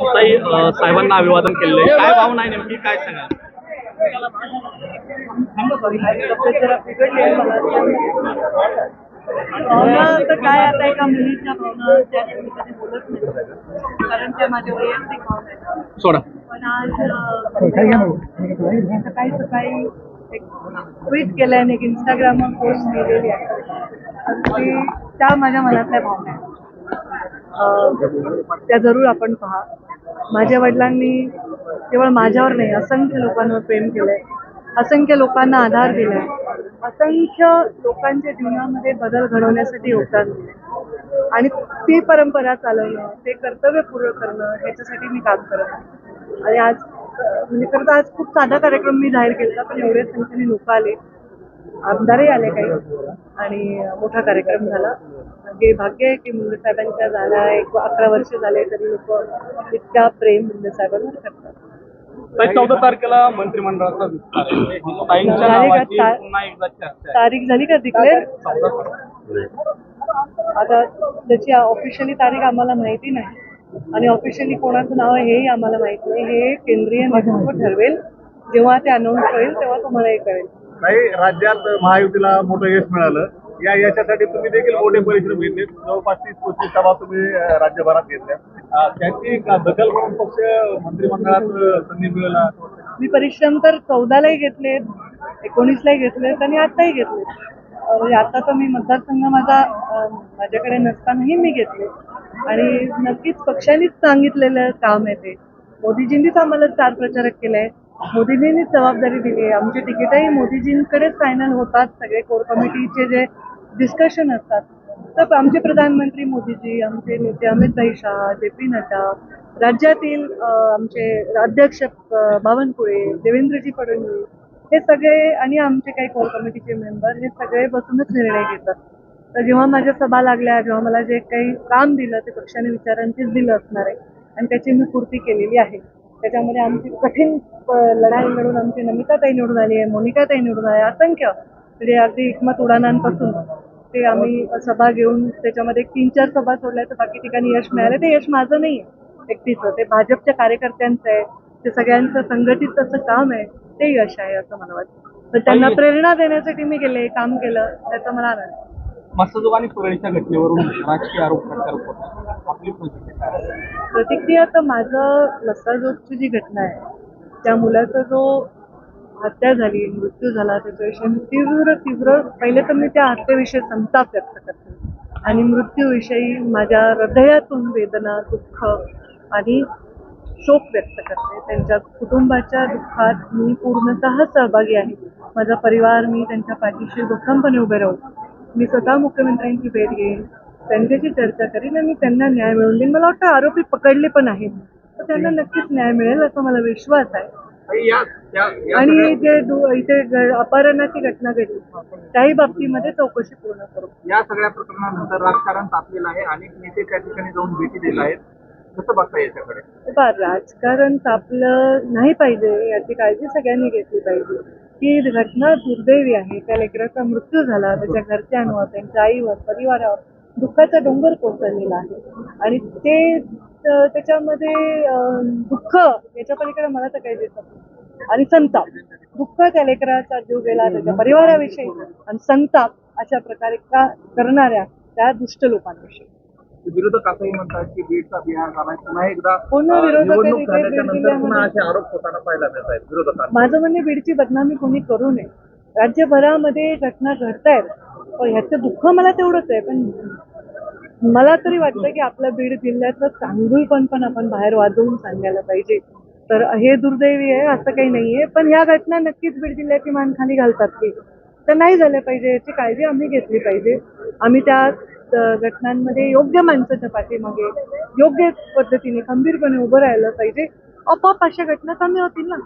ताई साहेबांना अभिवादन केले काय भावना आहे नेमकी? काय सांगा भावना तर काय आता एका मुलीच्या भावना त्या मी कधी बोलत नाही कारण त्या माझ्या वैयक्तिक भावना आहेत सोडा. पण आज सकाळी सकाळी एक ट्विट केलंय आणि एक इंस्टाग्रामवर पोस्ट केलेली आहे त्या माझ्या मनातल्या भावना आहेत. त्या जरूर आपण पहा. माझ्या वडिलांनी केवळ माझ्यावर नाही असंख्य लोकांवर प्रेम केलंय. असंख्य लोकांना आधार दिलाय. असंख्य लोकांच्या जीवनामध्ये बदल घडवण्यासाठी योगदान दिलंय. आणि ती परंपरा चालवणं ते कर्तव्य पूर्ण करणं ह्याच्यासाठी मी काम करत आहे. आणि आज म्हणजे खरं तर आज खूप साधा कार्यक्रम मी जाहीर केला पण एवढ्या संख्येने लोक आले. आमदारही आले काही. आणि मोठा कार्यक्रम झाला. हे भाग्य आहे की मुंडे साहेबांच्या झाला एक अकरा वर्ष झाले तरी लोक इतका प्रेम मुंडे साहेबांवर करतात. चौदा तारखेला मंत्रिमंडळाचा विस्तार तारीख झाली का डिक्लेअर. आता त्याची ऑफिशियली तारीख आम्हाला माहिती नाही. आणि ऑफिशियली कोणाचं नाव आहे हेही आम्हाला माहिती नाही. हे केंद्रीय नेतृत्व ठरवेल. जेव्हा ते अनाऊन्स होईल तेव्हा तुम्हाला हे कळेल. नाही राज्यात महायुतीला मोठं यश मिळालं. या याच्यासाठी तुम्ही देखील मोठे परिश्रम घेतले. जवळपास तीस पस्तीस सभा तुम्ही राज्यभरात घेतल्या. त्याची दखल म्हणून पक्ष मंत्रिमंडळात संधी मिळाला मी परिश्रम तर चौदालाही घेतलेत एकोणीसलाही घेतलेत आणि आताही घेतलेत म्हणजे आता तर मी मतदारसंघ माझा माझ्याकडे नसतानाही मी घेतले. आणि नक्कीच पक्षानेच सांगितलेलं काम आहे ते. मोदीजींनीच आम्हाला स्टार प्रचारक केलंय मोदीजींनीच जबाबदारी दिली आहे. आमची तिकीटही मोदीजींकडेच फायनल होतात. सगळे कोर कमिटीचे जे डिस्कशन असतात. तर आमचे प्रधानमंत्री मोदीजी आमचे नेते अमित भाई शहा जे पी नड्डा राज्यातील आमचे अध्यक्ष बावनकुळे देवेंद्रजी फडणवीस हे सगळे आणि आमचे काही कोर कमिटीचे मेंबर हे सगळे बसूनच निर्णय घेतात. तर जेव्हा माझ्या सभा लागल्या जेव्हा मला जे काही काम दिलं ते पक्षाने विचारांचीच दिलं असणार आहे. आणि त्याची मी पूर्ती केलेली आहे. त्याच्यामध्ये आमची कठीण लढाई लढून आमची नमिताताई निवडून आली आहे मोनिकाताई निवडून आली आहे असंख्य. म्हणजे अगदी एकमत उडाणांपासून ते आम्ही सभा घेऊन त्याच्यामध्ये तीन चार सभा सोडल्या तर बाकी ठिकाणी यश मिळालं. ते यश माझं नाही आहे एकटीचं ते भाजपच्या कार्यकर्त्यांचं आहे. ते सगळ्यांचं संघटित असं काम आहे. ते यश आहे असं मला वाटतं. तर त्यांना प्रेरणा देण्यासाठी मी गेले काम केलं त्याचा मला आनंद आहे. मत्स्यजोग आणि पुरळीच्या घटनेवरून राजकीय आरोप प्रत्यारोप होतात आपली प्रतिक्रिया काय आहे? प्रतिक्रिया तर माझं लसाजोगची जी घटना आहे त्या मुलाचा जो हत्या झाली मृत्यू झाला त्याच्याविषयी मी तीव्र तीव्र. पहिले तर मी त्या हत्येविषयी संताप व्यक्त करते. आणि मृत्यूविषयी माझ्या हृदयातून वेदना दुःख आणि शोक व्यक्त करते. त्यांच्या कुटुंबाच्या दुःखात मी पूर्णतः सहभागी आहे. माझा परिवार मी त्यांच्या पाठीशी भक्कमपणे उभे राहू. मी स्वतः मुख्यमंत्र्यांची भेट घेईन. त्यांच्याशी चर्चा करीन आणि त्यांना न्याय मिळवून देईन. मला वाटतं आरोपी पकडले पण आहेत. तर त्यांना नक्कीच न्याय मिळेल असा मला विश्वास आहे. आणि जे इथे अपहरणाची घटना घडली त्याही बाबतीमध्ये चौकशी पूर्ण करू. या सगळ्या प्रकरणानंतर राजकारण तापलेलं आहे. अनेक नेते त्या ठिकाणी जाऊन भेटी दिल्या आहेत. कसं बघता याच्याकडे? राजकारण तापलं नाही पाहिजे याची काळजी सगळ्यांनी घेतली पाहिजे. ही घटना दुर्दैवी आहे. त्या लेकराचा मृत्यू झाला त्याच्या घरच्यांवर त्यांच्या आईवर परिवारावर दुःखाचा डोंगर कोसळलेला आहे. आणि ते त- त्याच्यामध्ये दुःख याच्या पलीकडे मला तर काही दिसत आणि संताप. दुःख त्या लेकराचा जीव गेला त्याच्या परिवाराविषयी. आणि संताप अशा प्रकारे का करणाऱ्या त्या दुष्ट लोकांविषयी. विरोधक असंही म्हणतात की बीडचा बिहार पुन्हा एकदा पुन्हा अं, विरोधक आरोप होताना पाहायला मिळत आहेत विरोधकांना माझं म्हणणे बीडची बदनामी कोणी करू नये. राज्यभरामध्ये घटना घडतायत. पण ह्याचं दुःख मला तेवढंच आहे. पण मला तरी वाटतं की आपल्या बीड जिल्ह्यातलं चांगुलपण पण आपण बाहेर वाजवून सांगायला पाहिजे. तर हे दुर्दैवी आहे असं काही नाहीये. पण ह्या घटना नक्कीच बीड जिल्ह्याची मान खाली घालतात की. तर नाही झाल्या पाहिजे याची काळजी आम्ही घेतली पाहिजे. आम्ही त्या घटनांमध्ये योग्य माणसाच्या पाठीमागे योग्य पद्धतीने खंबीरपणे उभं राहायला पाहिजे. आपोआप अशा घटना कमी होतील ना.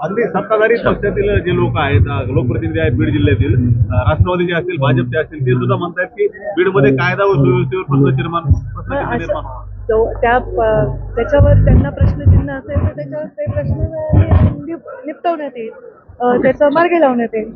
अगदी सत्ताधारी पक्षातील जे लोक आहेत लोकप्रतिनिधी आहेत बीड जिल्ह्यातील राष्ट्रवादीचे असतील भाजपचे असतील ते सुद्धा म्हणतात की बीडमध्ये कायदा व सुव्यवस्थेवर प्रश्न निर्माण प्रश्न त्या त्याच्यावर त्यांना प्रश्नचिन्ह असेल तर त्याच्यावर ते प्रश्न निपटवण्यात येईल. त्याचा मार्गी लावण्यात येईल.